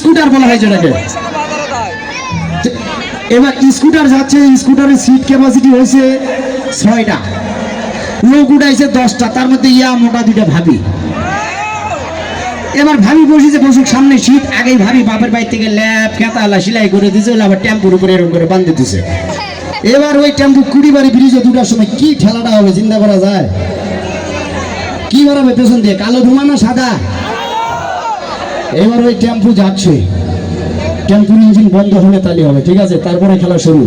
Scooter বলা হয় যেটাকে। এবার স্কুটার যাচ্ছে, স্কুটারের সিট ক্যাপাসিটি হয়েছে ছয়টা। লোক উঠাইছে দশটা, তার মধ্যে ইয়া, মোটা দুইটা ভাবি। এবার ভাবি বসেছে বসুক সামনে শীত আগেই ভাবি বাপের বাড়ি থেকে ল্যাপ খেতালা সেলাই করে ওগুলো আবার টেম্পুর উপরে এরকম করে বান্ধে দিছে। এবার ওই টেম্পু কুড়ি বাড়ি ব্রিজে দুটার সময় কি ঠেলাটা হবে, চিন্তা করা যায়? কি বাড়াবে পেছন দিয়ে, কালো ধোঁয়া না সাদা? এবার ওই টেম্পু যাচ্ছে। টেম্পুর ইঞ্জিন বন্ধ হলে তালি হবে, ঠিক আছে? তারপরে খেলা শুরু।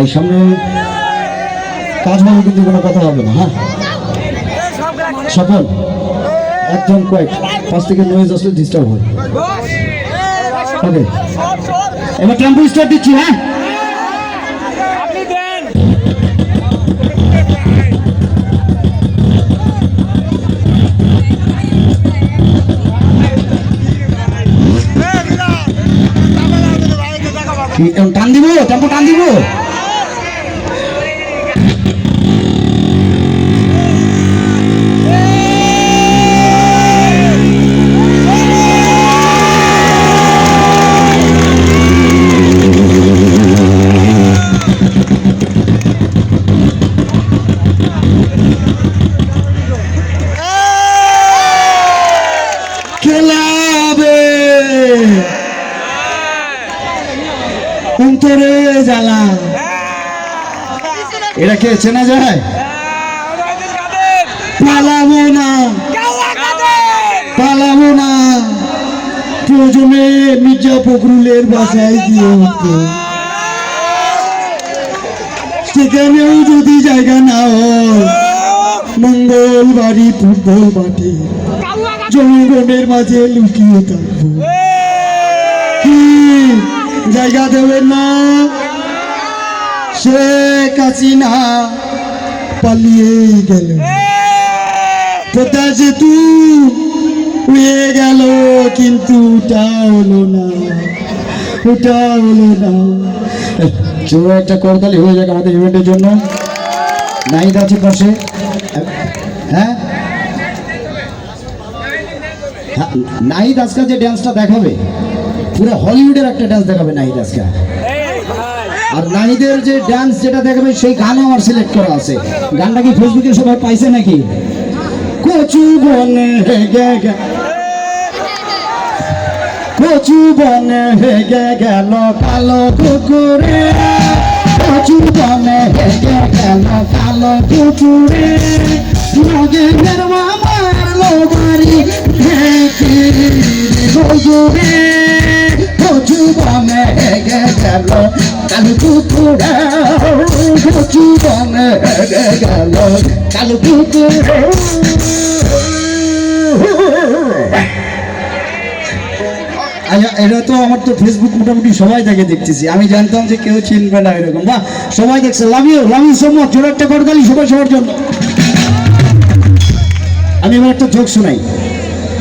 এই সামনে কাজ হবে কিন্তু কোনো কথা হবে না হ্যাঁ? সফল একদম কয়েক, পাঁচ থেকে নয়েজ আসলে ডিস্টার্ব হয়। ওকে। এবার টেম্পু স্টার্ট দিচ্ছি হ্যাঁ? টান দিব? টেম্পো টান দিব? অন্তরে জ্বালা। এটা কে চেনা যায়? পালাবো না। পালাবো না। প্রয়োজনে মির্জা ফখরুলের বাসায় গিয়ে উঠবো সেখানেও যদি জায়গা না হয় মঙ্গলবাড়ি ফুটবল মাঠে। জনগণের মাঝে লুকিয়ে থাকব। জায়গা দেবেন না। শেখ হাসিনা পালিয়ে গেল। পদ্মা সেতু উড়ে গেল কিন্তু ওটা না। ওটা না। কেউ একটা করতালি হয়ে যাক আমাদের ইভেন্টের জন্য। নাইট আছে পাশে। হ্যাঁ? হ্যাঁ, নাহিদ আজকাল যে ড্যান্সটা দেখাবে। পুরো হলিউডের একটা ড্যান্স দেখাবে নাহিদ আজকাল আর নাহিদের যে ড্যান্স যেটা দেখাবে, সেই গানও আমার সিলেক্ট করা আছে। গানটা কি ফেসবুকে সবাই পাইছে নাকি? কচু বনে গে কচু বনে হেগে গেল কালো কুকুরে। কচু বনে হেগে গেল কালো কুকুরে। নগে ফের মারলো বাড়ি ঢেকে গজুরে আচ্ছা এটা তো আমার তো ফেসবুক মোটামুটি সবাই তাকে দেখতেছি। আমি জানতাম যে কেউ চিনবে না এরকম। বাহ, সবাই দেখছে। Love you love you so much জোর একটা করতালি সবাই সবার জন্য। আমি এবার একটা জোক শোনাই।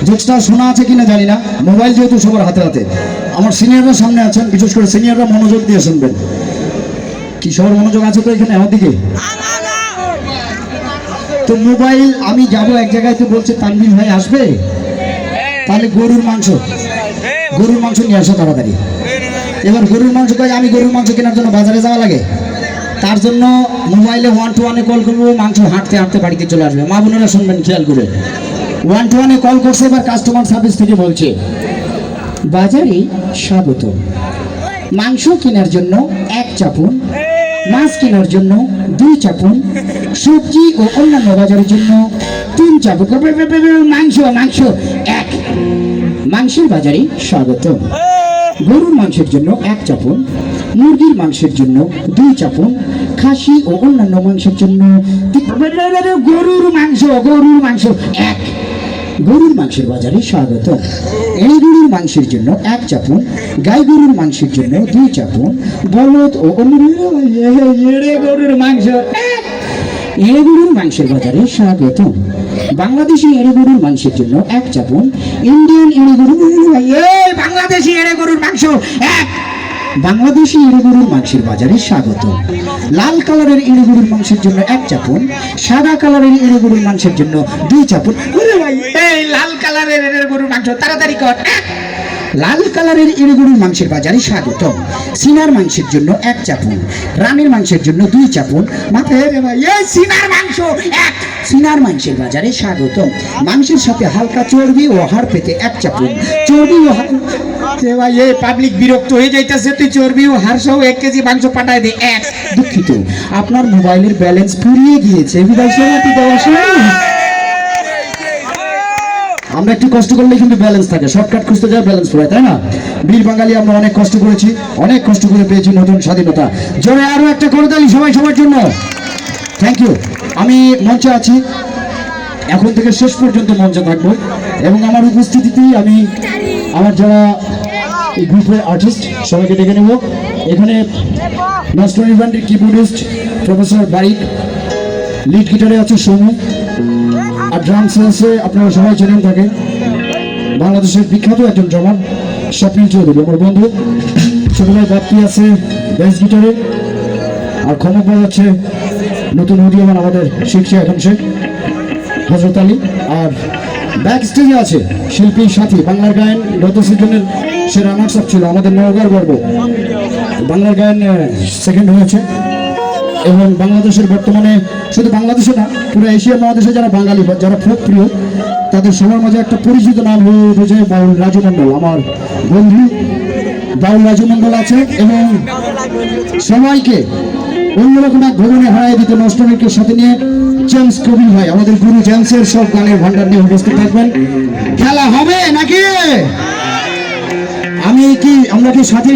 জোকসটা শোনা আছে কিনা জানি না। মোবাইল যেহেতু সবার হাতে হাতে। আমার সিনিয়ররা সামনে আছেন, বিশেষ করে সিনিয়ররা মনোযোগ দিয়ে শুনবেন। কি সবার মনোযোগ আছে তো এখানে, আমার দিকে? তো মোবাইল, আমি যাব এক জায়গায়, তো বলছে তানবির ভাই আসবে? তাহলে গরুর মাংস গরুর মাংস নিয়ে আসো তাড়াতাড়ি। এবার গরুর মাংস কয় আমি গরুর মাংস কেনার জন্য বাজারে যাওয়া লাগে। তার জন্য মোবাইলে ওয়ান টু ওয়ানে কল করব, মাংস হাঁটতে হাঁটতে বাড়িতে চলে আসবে। মা বোনেরা শুনবেন, খেয়াল করে। ওয়ান টু ওয়ানে কল করছে, এবার কাস্টমার সার্ভিস থেকে বলছে বাজারে স্বাগত। মাংস কেনার জন্য এক চাপুন, মাছ কেনার জন্য দুই চাপুন, সবজি ও অন্যান্য বাজারের জন্য তিন চাপুন। মাংস মাংস, এক। মাংসের বাজারে স্বাগত। গরুর মাংসের জন্য এক চাপুন, মুরগির মাংসের জন্য দুই চাপুন, খাসি ও অন্যান্য মাংসের জন্য গরুর মাংস গরুর মাংস, এক। গরুর মাংসের বাজারে স্বাগত। এড়ে গরুর মাংসের জন্য এক চাপুন গাই গরুর মাংসের জন্য দুই চাপুন বলদ ও গরুর মাংস। এড়ে গরুর মাংসের বাজারে স্বাগত। বাংলাদেশি এড়ে গরুর মাংসের জন্য এক চাপুন ইন্ডিয়ান এড়ে গরুর এই বাংলাদেশি এড়ে গরুর মাংস এক। বাংলাদেশি ইড়ুগুড়ুর মাংসের বাজারে স্বাগত। লাল কালারের ইড়ুগুড়ুর মাংসের জন্য এক চাপুন, সাদা কালারের ইড়ুগুড়ুর মাংসের জন্য দুই চাপুন। লাল কালারের গরুর মাংস, তাড়াতাড়ি কর। লাল কালারের মাংসের বাজারে স্বাগত। সিনার মাংসের জন্য এক চাপুন, রানের মাংসের জন্য দুই চাপুন। মাথায় সিনার মাংস সিনার মাংসের বাজারে স্বাগত। মাংসের সাথে হালকা চর্বি ও হাড় পেতে এক চাপুন। চর্বি ও আপনার মোবাইলের ব্যালেন্স ফুরিয়ে গিয়েছে। আমরা একটু কষ্ট করলে কিন্তু ব্যালেন্স থাকে। শর্টকাট খুঁজতে যায় ব্যালেন্স পড়ে, তাই না? বীর বাঙালি, আমরা অনেক কষ্ট করেছি, অনেক কষ্ট করে পেয়েছি নতুন স্বাধীনতা। জোরে আরও একটা করে দিই সবাই সবার জন্য। থ্যাংক ইউ আমি মঞ্চে আছি। এখন থেকে শেষ পর্যন্ত মঞ্চে থাকব। এবং আমার উপস্থিতিতেই আমি আমার যারা এই আর্টিস্ট সবাইকে ডেকে নেব। এখানে নস্টন ইভেন্টের কিবোর্ডিস্ট প্রফেসর বারিক লিড গিটারে আছে সৌম্য, আর ড্রাম সেন্সে আপনারা সবাই চেনেন থাকে বাংলাদেশের বিখ্যাত একজন ড্রামার, স্বপ্নিল চৌধুরী, আমার বন্ধু। ছোট ভাই বাপ্তি আছে বেস গিটারে আর ক্ষমা পাওয়া যাচ্ছে নতুন উদীয়মান আমাদের শিখছে এখন সে হজরত আলী। আর ব্যাক স্টেজে আছে শিল্পী সাথী, বাংলার গায়ন গত সিজনের সে রানার্স আপ ছিল আমাদের নওগাঁর গর্ব। বাংলার গায়ন সেকেন্ড হয়েছে। এবং বাংলাদেশের বর্তমানে শুধু বাংলাদেশে না, পুরো এশিয়া মহাদেশে যারা বাঙালি যারা ফোক প্রিয়, তাদের সবার মাঝে একটা পরিচিত নাম হয়ে উঠেছে বাউল রাজু মণ্ডল আমার বন্ধু বাউল রাজু আছে এবং সবাইকে অন্যরকম এক ভবনে হারাই দিতে নষ্টনীকে সাথে নিয়ে জেমস কবির ভাই আমাদের গুরু জেমসের সব গানের ভান্ডার নিয়ে উপস্থিত থাকবেন। খেলা হবে নাকি? আমি কি আমরা কি সাথীর